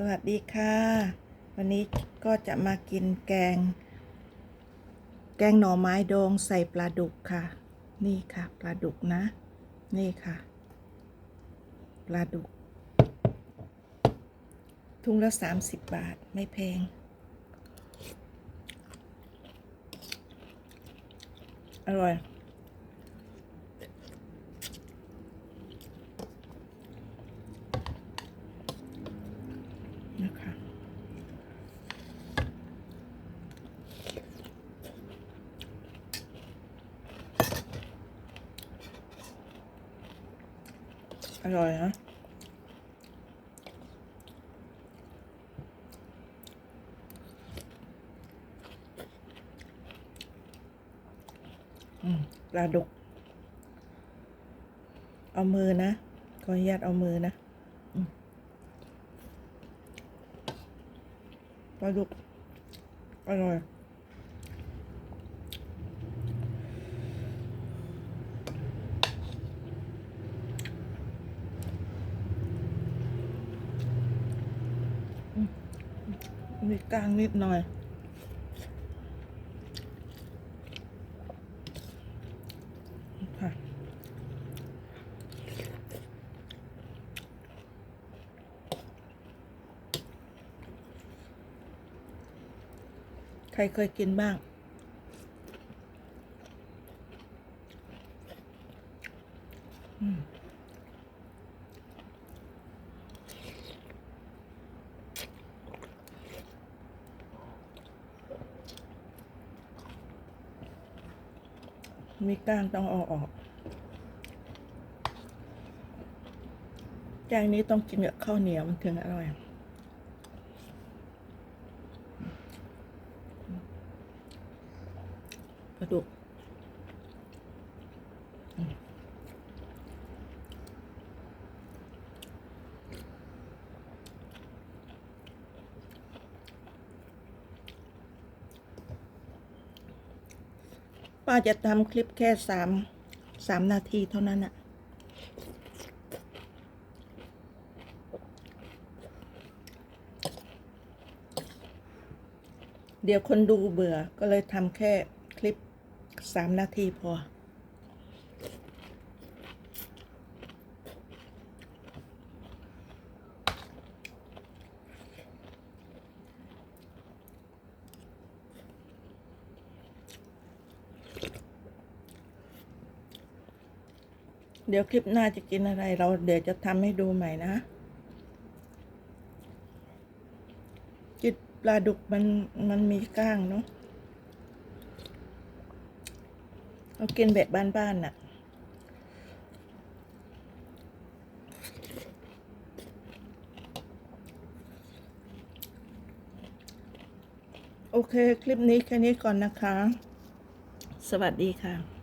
สวัสดีค่ะ วันนี้ก็จะมากินแกง แกงหน่อไม้ดองใส่ปลาดุกค่ะ นี่ค่ะ ปลาดุกนะ นี่ค่ะ ปลาดุก ทุงละสามสิบบาทไม่แพง อร่อย นะคะ อร่อยนะอืมปลาดุก เอามือนะ ขออนุญาตเอามือนะปลาดุก อร่อย อืม มีกลางนิดหน่อย ค่ะ ใครเคยกินบ้างอืม มีก้างต้องเอาออก แกงนี้ต้องกินกับข้าวเหนียวมันถึงอร่อย ปลาดุก ป้าจะทำคลิปแค่สามสามนาทีเท่านั้นอะเดี๋ยวคนดูเบื่อก็เลยทำแค่คลิปสามนาทีพอ เดี๋ยวคลิปหน้าจะกินอะไร เราเดี๋ยวจะทำให้ดูใหม่นะจิตปลาดุกมันมันมีก้างเนาะเรากินแบบบ้านๆน่ะโอเค คลิปนี้แค่นี้ก่อนนะคะ สวัสดีค่ะ